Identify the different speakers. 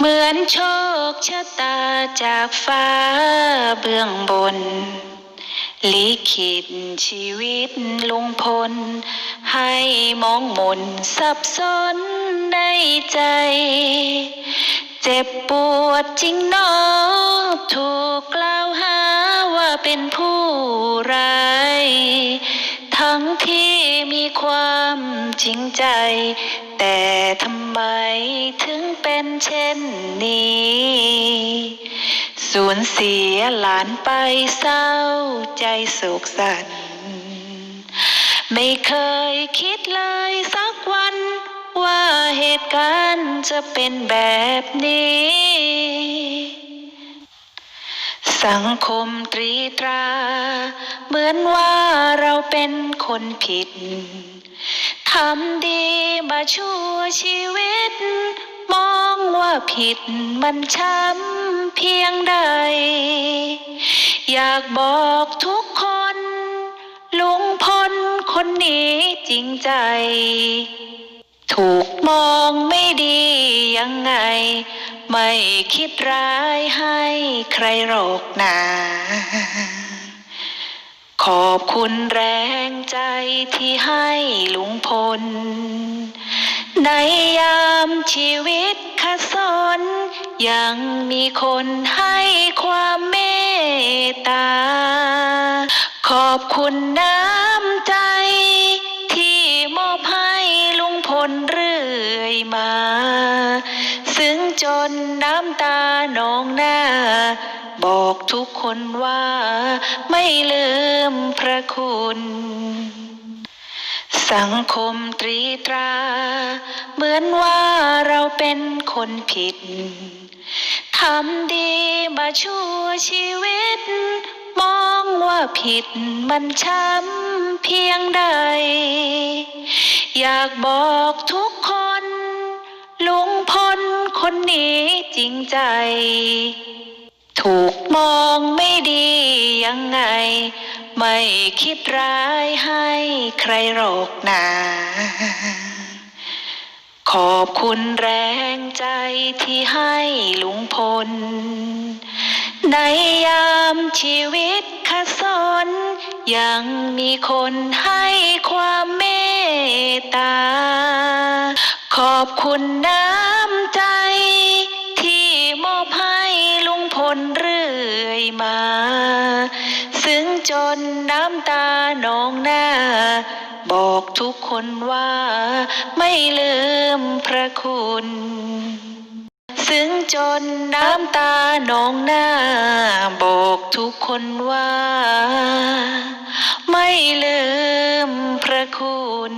Speaker 1: เหมือนโชคชะตาจากฟ้าเบื้องบน ลิขิตชีวิตลุงพล ให้มองมนสับสนในใจ เจ็บปวดจริงนอถูกกล่าวหาว่าเป็นผู้ร้าย ทั้งที่มีความจริงใจ แต่ทำไมถึงเป็นเช่นนี้สูญเสียหลานไปเศร้าใจโศกสันไม่เคยคิดเลยสักวันว่าเหตุการณ์จะเป็นแบบนี้ สังคมตรีตรา เหมือนว่าเราเป็นคนผิด ทำดีมาชั่วชีวิต มองว่าผิดมันช้ำเพียงใด อยากบอกทุกคน ลุงพลคนนี้จริงใจ ถูกมองไม่ดียังไง ไม่คิดร้ายให้ใครหรอกนา ขอบคุณแรงใจที่ให้ลุงพล ในยามชีวิตขัดสน ยังมีคนให้ความเมตตา ขอบคุณน้ำใจ ที่มอบให้ลุงพลเรื่อยมา ซึ่งจนน้ำตานองหน้า บอกทุกคนว่าไม่ลืมพระคุณ สังคมตรีตรา เหมือนว่าเราเป็นคนผิดทำดีมาชั่วชีวิต มองว่าผิดมันช้ำเพียงใด อยากบอกทุกคน ลุงพลคนนี้จริงใจ ถูกมองไม่ดียังไง ไม่คิดร้ายให้ใครหรอกนา ขอบคุณแรงใจที่ให้ลุงพล ในยามชีวิตขัดสน ยังมีคนให้ความเมตตา ขอบคุณน้ำ ซึ่งจนน้ำตานองหน้า บอกทุกคนว่าไม่ลืมพระคุณซึ้งจนน้ำตานองหน้า บอกทุกคนว่า ไม่ลืมพระคุณ